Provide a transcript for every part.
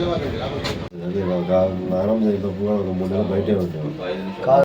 అదే జరిగినప్పుడు కూడా ఒక మూడు నెలలు బయటే ఉంటాం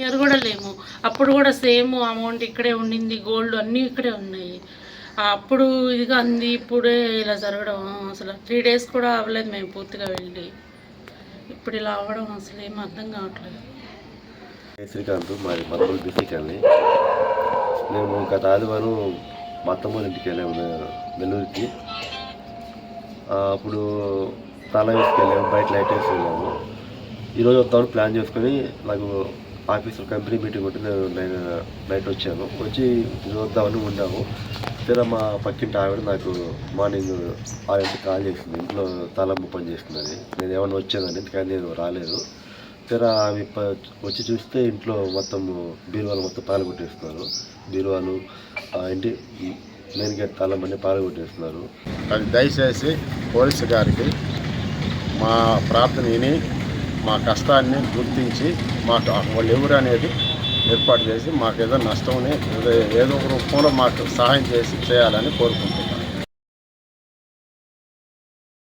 ఇయర్ కూడా లేము. అప్పుడు కూడా సేమ్ అమౌంట్ ఇక్కడే ఉండింది. గోల్డ్ అన్నీ ఇక్కడే ఉన్నాయి. అప్పుడు ఇదిగా అంది ఇప్పుడే ఇలా జరగడం అసలు త్రీ డేస్ కూడా అవ్వలేదు మేము పూర్తిగా వెళ్ళి. ఇప్పుడు ఇలా అవ్వడం అసలు ఏం అర్థం కావట్లేదు. శ్రీకాంత్ మాది మరొకరు డిస్టిక్ అండి మేము గత ఆదివారం మా అత్తమ్మ ఇంటికి వెళ్ళాము నెల్లూరుకి. అప్పుడు తాళం వేసుకెళ్ళాము బయట లైట్ వేసుకెళ్ళాము ఈరోజు వద్దామని ప్లాన్ చేసుకొని నాకు ఆఫీసులో కంపెనీ మీటింగ్ ఉంటే నేను నేను నైట్ వచ్చాను. వచ్చి ఈరోజు వద్దామని ఉన్నాము తీరా మా పక్కింటి ఆవిడ నాకు మార్నింగ్ ఆరింటికి కాల్ చేసింది. ఇంట్లో తాళం పని చేస్తుందని నేను ఏమైనా వచ్చానని కానీ నేను రాలేదు. తీరా ఆమె వచ్చి చూస్తే ఇంట్లో మొత్తం బీరువాలు మొత్తం పాలు కొట్టేస్తున్నారు. బీరువాలు ఇంటి మెయిన్ గేట్ తాళం అన్ని పాలు కొట్టేస్తున్నారు. అది దయచేసి పోలీసు గారికి మా ప్రార్థన విని మా కష్టాన్ని గుర్తించి మాకు వాళ్ళు ఎవరు అనేది ఏర్పాటు చేసి మాకు ఏదో నష్టమని ఏదో ఏదో ఒక రూపంలో మాకు సహాయం చేసి చేయాలని కోరుకుంటున్నాను